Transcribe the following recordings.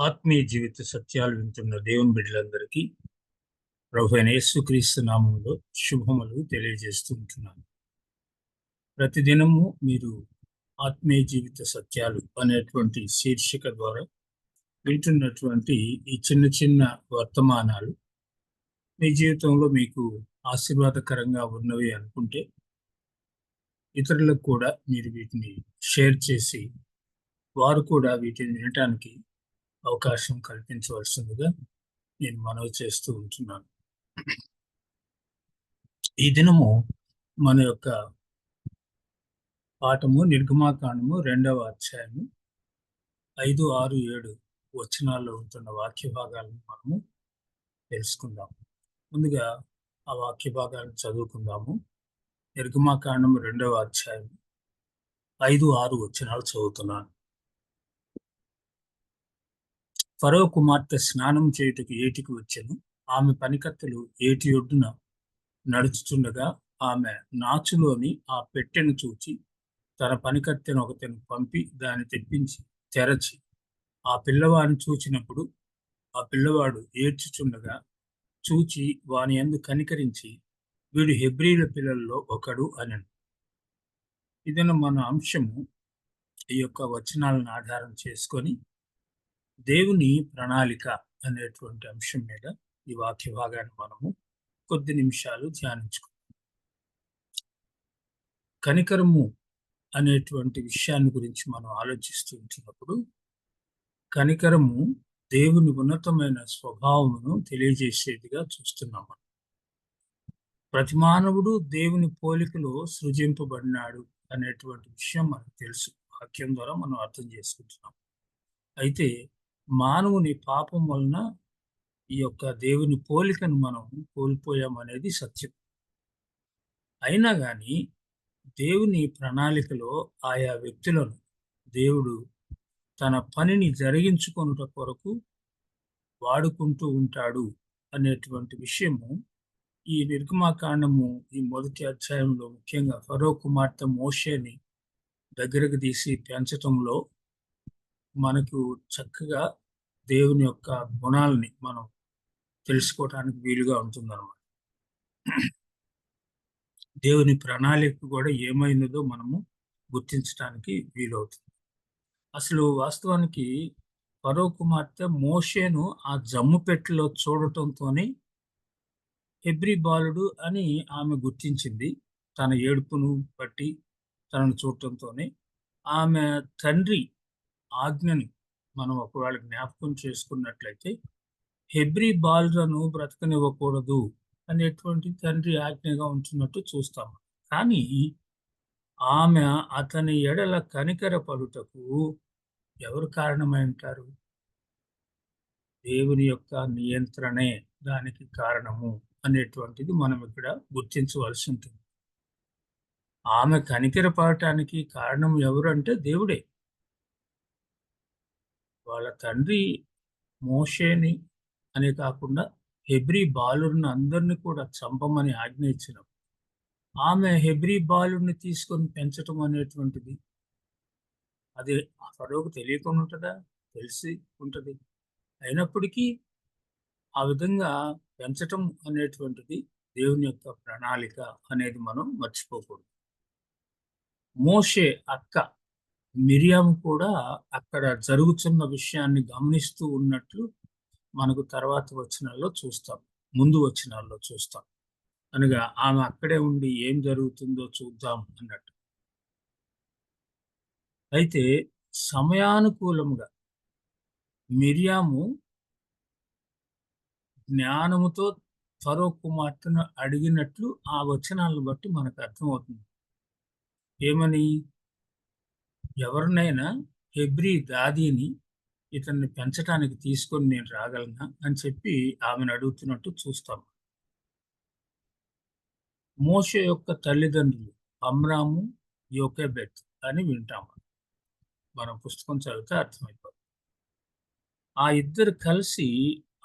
ఆత్మీయ జీవిత సత్యాలు వింటున్న దేవుని బిడ్డలందరికీ ప్రభు అయిన యేసుక్రీస్తు నామంలో శుభములు తెలియజేస్తూ ఉంటున్నాను. ప్రతిదినము మీరు ఆత్మీయ జీవిత సత్యాలు అనేటువంటి శీర్షిక ద్వారా వింటున్నటువంటి ఈ చిన్న చిన్న వర్తమానాలు మీ జీవితంలో మీకు ఆశీర్వాదకరంగా ఉన్నవి అనుకుంటే ఇతరులకు కూడా మీరు వీటిని షేర్ చేసి వారు కూడా వీటిని వినటానికి అవకాశం కల్పించవలసిందిగా నేను మనవి చేస్తూ ఉంటున్నాను. ఈ దినము మన యొక్క పాఠము నిర్గమాకాండము రెండవ అధ్యాయము ఐదు ఆరు ఏడు వచనాల్లో ఉంటున్న వాక్య భాగాలను మనము తెలుసుకుందాం ముందుగా ఆ వాక్య భాగాలను చదువుకుందాము. నిర్గమాకాండము రెండవ అధ్యాయం ఐదు ఆరు వచనాలు చదువుతున్నాను. ఫరో కుమార్తె స్నానం చేయుటకు ఏటికి వచ్చెను. ఆమె పనికత్తెలు ఏటి ఒడ్డున నడుచుచుండగా ఆమె నాచులోని ఆ పెట్టెను చూచి తన పనికత్తెను ఒకతను పంపి దాన్ని తెప్పించి తెరచి ఆ పిల్లవాడిని చూచినప్పుడు ఆ పిల్లవాడు ఏడ్చుచుండగా చూచి వాని ఎందు కనికరించి వీడు హెబ్రిల పిల్లల్లో ఒకడు అనను. ఇదన మన అంశము ఈ యొక్క వచనాలను ఆధారం చేసుకొని దేవుని ప్రణాళిక అనేటువంటి అంశం మీద ఈ వాక్య భాగాన్ని మనము కొద్ది నిమిషాలు ధ్యానించుకుందాం. కనికరము అనేటువంటి విషయాన్ని గురించి మనం ఆలోచిస్తూ ఉంటున్నప్పుడు కనికరము దేవుని ఉన్నతమైన స్వభావమును తెలియజేసేదిగా చూస్తున్నాం ప్రతి మానవుడు దేవుని పోలికలో సృజింపబడినాడు అనేటువంటి విషయం మనకు తెలుసు. వాక్యం ద్వారా మనం అర్థం చేసుకుంటున్నాం. అయితే మానవుని పాపం వలన ఈ యొక్క దేవుని పోలికను మనం కోల్పోయామనేది సత్యం. అయినా కానీ దేవుని ప్రణాళికలో ఆయా వ్యక్తులను దేవుడు తన పనిని జరిగించుకొనుట కొరకు వాడుకుంటూ ఉంటాడు అనేటువంటి విషయము ఈ నిర్గమాకాండము ఈ మొదటి అధ్యాయంలో ముఖ్యంగా ఫరో కుమార్తె మోషేని దగ్గరకు తీసి పెంచటంలో మనకు చక్కగా దేవుని యొక్క గుణాలని మనం తెలుసుకోవటానికి వీలుగా ఉంటుందన్నమాట. దేవుని ప్రణాళిక కూడా ఏమైనదో మనము గుర్తించడానికి వీలవుతుంది. అసలు వాస్తవానికి పరో కుమార్తె మోషేను ఆ జమ్ము పెట్టెలో చూడటంతోనే హెబ్రి బాలుడు అని ఆమె గుర్తించింది. తన ఏడుపును బట్టి తనను చూడటంతోనే ఆమె తండ్రి ఆజ్ఞని మనం ఒకవేళ జ్ఞాపకం చేసుకున్నట్లయితే హెబ్రి బాలులను బ్రతకనివ్వకూడదు అనేటువంటి తండ్రి ఆజ్ఞగా ఉంటున్నట్టు చూస్తాము. కానీ ఆమె అతని ఎడల కనికర పడుటకు ఎవరు కారణమై ఉంటారు దేవుని యొక్క నియంత్రణే దానికి కారణము అనేటువంటిది మనం ఇక్కడ గుర్తించవలసి ఉంటుంది. ఆమె కనికర పడటానికి కారణం ఎవరు అంటే దేవుడే. వాళ్ళ తండ్రి మోషేని అనే కాకుండా హెబ్రి బాలుడిని అందరిని కూడా చంపమని ఆజ్ఞ ఇచ్చినప్పుడు ఆమె హెబ్రి బాలుడిని తీసుకొని పెంచటం అనేటువంటిది అది ఫరోకు తెలియకుండా ఉంటుందా? తెలిసి ఉంటుంది. అయినప్పటికీ ఆ విధంగా పెంచటం అనేటువంటిది దేవుని యొక్క ప్రణాళిక అనేది మనం మర్చిపోకూడదు. మోషే అక్క మిరియాం కూడా అక్కడ జరుగుతున్న విషయాన్ని గమనిస్తూ ఉన్నట్లు మనకు తర్వాత వచనాల్లో చూస్తాం. ముందు వచనాల్లో చూస్తాం. అనగా ఆమె అక్కడే ఉండి ఏం జరుగుతుందో చూద్దాం అన్నట్టు. అయితే సమయానుకూలంగా మిరియాము జ్ఞానముతో ఫరో కుమార్తెను అడిగినట్లు ఆ వచనాలను బట్టి మనకు అర్థమవుతుంది. ఏమని? ఎవరినైనా హెబ్రి దాదీని ఇతన్ని పెంచడానికి తీసుకొని నేను రాగలనా అని చెప్పి ఆమెను అడుగుతున్నట్టు చూస్తాం. మోష యొక్క తల్లిదండ్రులు అమ్రాము యోకెబెత్ అని వింటాము మనం పుస్తకం చదివితే అర్థమైపోతుంది. ఆ ఇద్దరు కలిసి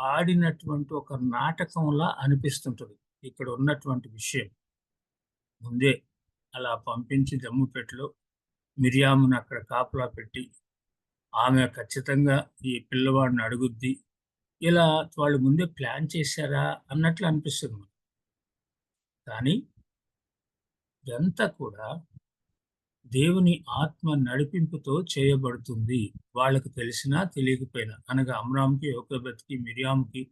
ఆడినటువంటి ఒక నాటకంలా అనిపిస్తుంటుంది ఇక్కడ ఉన్నటువంటి విషయం. ముందే అలా పంపించి జమ్ముపేటలో మిరియామును అక్కడ కాపలా పెట్టి ఆమె ఖచ్చితంగా ఈ పిల్లవాడిని అడుగుద్ది. ఇలా వాళ్ళు ముందే ప్లాన్ చేశారా? అన్నట్లు అనిపిస్తుంది కానీ ఇదంతా కూడా దేవుని ఆత్మ నడిపింపుతో చేయబడుతుంది. వాళ్ళకు తెలిసినా తెలియకపోయినా అనగా అమ్రామ్కి యోకబెత్కి మిరియామ్కి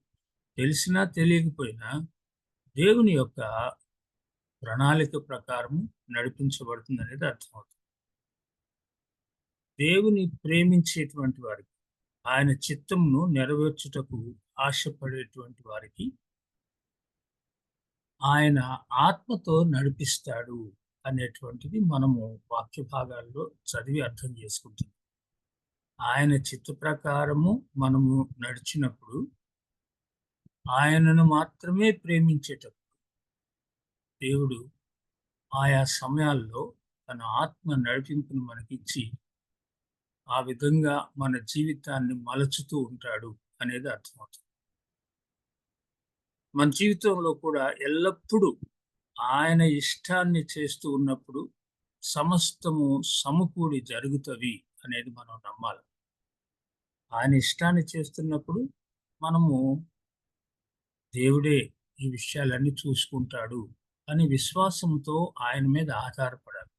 తెలిసినా తెలియకపోయినా దేవుని యొక్క ప్రణాళిక ప్రకారం నడిపించబడుతుంది అనేది అర్థమవుతుంది. దేవుని ప్రేమించేటువంటి వారికి ఆయన చిత్తమును నెరవేర్చుటకు ఆశపడేటువంటి వారికి ఆయన ఆత్మతో నడిపిస్తాడు అనేటువంటిది మనము వాక్య భాగాల్లో చదివి అర్థం చేసుకుంటుంది ఆయన చిత్త ప్రకారము మనము నడిచినప్పుడు ఆయనను మాత్రమే ప్రేమించేటప్పుడు దేవుడు ఆయా సమయాల్లో తన ఆత్మ నడిపింపును మనకిచ్చి ఆ విధంగా మన జీవితాన్ని మలచుతూ ఉంటాడు అనేది అర్థమవుతుంది. మన జీవితంలో కూడా ఎల్లప్పుడూ ఆయన ఇష్టాన్ని చేస్తూ ఉన్నప్పుడు సమస్తము సమకూడి జరుగుతవి అనేది మనం నమ్మాలి. ఆయన ఇష్టాన్ని చేస్తున్నప్పుడు మనము దేవుడే ఈ విషయాలన్నీ చూసుకుంటాడు అని విశ్వాసంతో ఆయన మీద ఆధారపడాలి.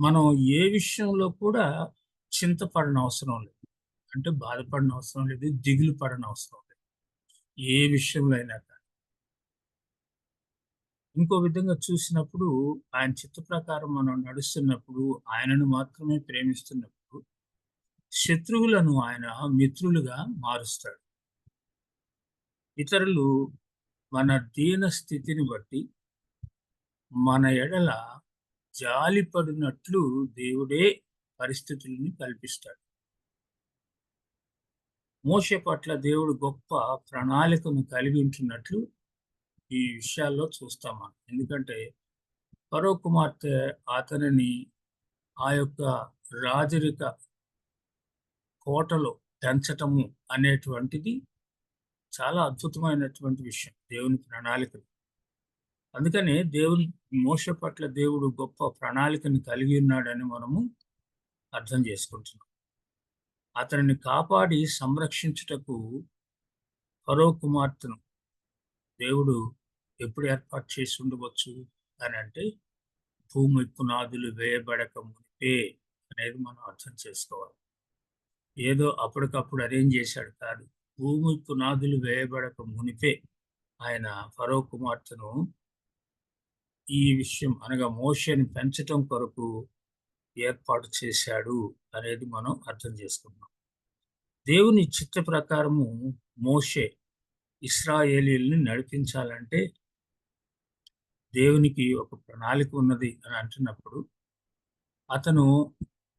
మనం ఏ విషయంలో కూడా చింతపడన అవసరం లేదు. అంటే బాధపడిన అవసరం లేదు దిగులు పడిన అవసరం లేదు. ఏ విషయంలో అయినా కానీ. ఇంకో విధంగా చూసినప్పుడు ఆయన చిత్త ప్రకారం మనం నడుస్తున్నప్పుడు ఆయనను మాత్రమే ప్రేమిస్తున్నప్పుడు శత్రువులను ఆయన మిత్రులుగా మారుస్తాడు. ఇతరులు మన దీన స్థితిని బట్టి మన ఎడల జాలిపడినట్లు దేవుడే పరిస్థితుల్ని కల్పిస్తాడు. మోస పట్ల దేవుడు గొప్ప ప్రణాళికను కలిగి ఉంటున్నట్లు ఈ విషయాల్లో చూస్తాం మనం. ఎందుకంటే పరో కుమార్తె అతనిని ఆ యొక్క రాజరిక కోటలో పెంచటము అనేటువంటిది చాలా అద్భుతమైనటువంటి విషయం దేవుని ప్రణాళికలు. అందుకనే దేవుని మోస పట్ల దేవుడు గొప్ప ప్రణాళికను కలిగి ఉన్నాడని మనము అర్థం చేసుకుంటున్నాం. అతనిని కాపాడి సంరక్షించుటకు పరో కుమార్తెను దేవుడు ఎప్పుడు ఏర్పాటు చేసి ఉండవచ్చు అని అంటే భూమి పునాదులు వేయబడక మునిపే అనేది మనం అర్థం చేసుకోవాలి. ఏదో అప్పటికప్పుడు అరేంజ్ చేశాడు కాదు భూమి పునాదులు వేయబడక మునిపే ఆయన ఫరో కుమార్తెను ఈ విషయం అనగా మోషని పెంచటం కొరకు ఏర్పాటు చేశాడు అనేది మనం అర్థం చేసుకున్నాం దేవుని చిత్త ప్రకారము మోషే ఇస్రాయేలీల్ని నడిపించాలంటే దేవునికి ఒక ప్రణాళిక ఉన్నది అని అంటున్నప్పుడు అతను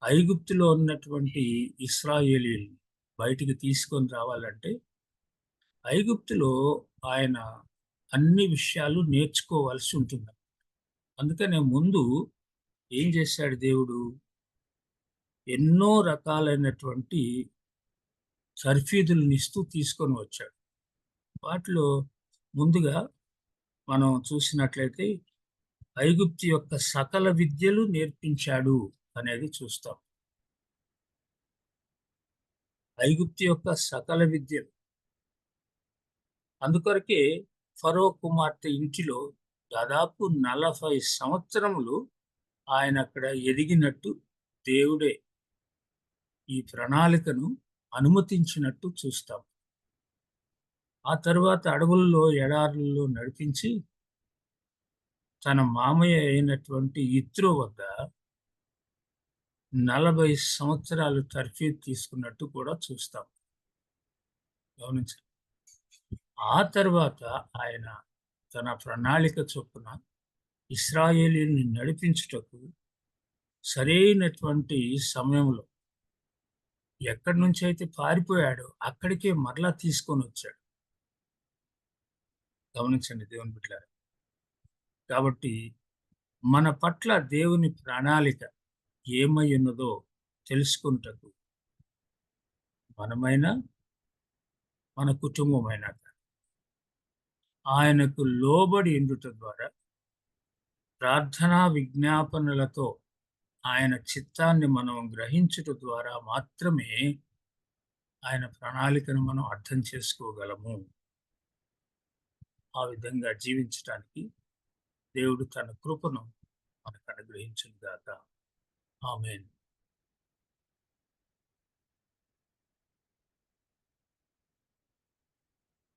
ఐగుప్తులో ఉన్నటువంటి ఇస్రాయేలీల్ని బయటికి తీసుకొని రావాలంటే ఐగుప్తులో ఆయన అన్ని విషయాలు నేర్చుకోవాల్సి ఉంటుంది. అందుకనే ముందు ఏం చేశాడు దేవుడు? ఎన్నో రకాలైనటువంటి సర్ఫీదులను ఇస్తూ తీసుకొని వచ్చాడు. వాటిలో ముందుగా మనం చూసినట్లయితే ఐగుప్తి యొక్క సకల విద్యలు నేర్పించాడు అనేది చూస్తాం. ఐగుప్తి యొక్క సకల విద్యలు. అందుకొరకే ఫరో కుమార్తె ఇంటిలో దాదాపు నలభై సంవత్సరములు ఆయన అక్కడ ఎదిగినట్టు దేవుడే ఈ ప్రణాళికను అనుమతించినట్టు చూస్తాం. ఆ తర్వాత అడవుల్లో ఎడారుల్లో నడిపించి తన మామయ్య అయినటువంటి ఇత్రో వద్ద నలభై సంవత్సరాలు తర్ఫీదు తీసుకున్నట్టు కూడా చూస్తాం. గమనించండి. ఆ తర్వాత ఆయన తన ప్రణాళిక చొప్పున ఇస్రాయేలీని నడిపించుటకు సరైనటువంటి సమయంలో ఎక్కడి నుంచి అయితే పారిపోయాడో అక్కడికే మరలా తీసుకొని వచ్చాడు. గమనించండి దేవుని బిడ్డారు కాబట్టి మన పట్ల దేవుని ప్రణాళిక ఏమై ఉన్నదో తెలుసుకుంటకు మనమైనా మన కుటుంబమైనా ఆయనకు లోబడి ఎండుట ద్వారా ప్రార్థనా విజ్ఞాపనలతో ఆయన చిత్తాన్ని మనం గ్రహించుట ద్వారా మాత్రమే ఆయన ప్రణాళికను మనం అర్థం చేసుకోగలము. ఆ విధంగా జీవించటానికి దేవుడు తన కృపను మనకు అనుగ్రహించుగాక ఆమెను.